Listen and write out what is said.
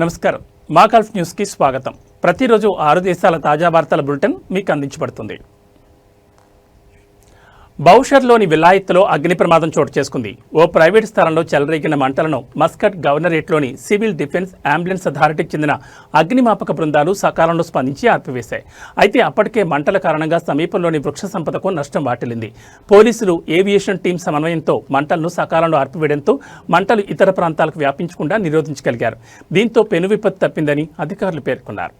నమస్కారం. మాకాల్ఫ్ న్యూస్కి స్వాగతం. ప్రతిరోజు ఆరు దేశాల తాజా వార్తల బులెటిన్ మీకు అందించబడుతుంది. బౌషర్లోని విలాయత్లో అగ్ని ప్రమాదం చోటు చేసుకుంది. ఓ ప్రైవేట్ స్థలంలో చెలరేగిన మంటలను మస్కట్ గవర్నరేట్లోని సివిల్ డిఫెన్స్ అంబులెన్స్ అథారిటీకి చెందిన అగ్నిమాపక బృందాలు సకాలంలో స్పందించి ఆర్పివేశాయి. అయితే అప్పటికే మంటల కారణంగా సమీపంలోని వృక్ష సంపదకు నష్టం వాటిల్లింది. పోలీసులు ఏవియేషన్ టీం సమన్వయంతో మంటలను సకాలంలో ఆర్పివేయడంతో మంటలు ఇతర ప్రాంతాలకు వ్యాపించకుండా నిరోధించగలిగారు. దీంతో పెను విపత్తు తప్పిందని అధికారులు పేర్కొన్నారు.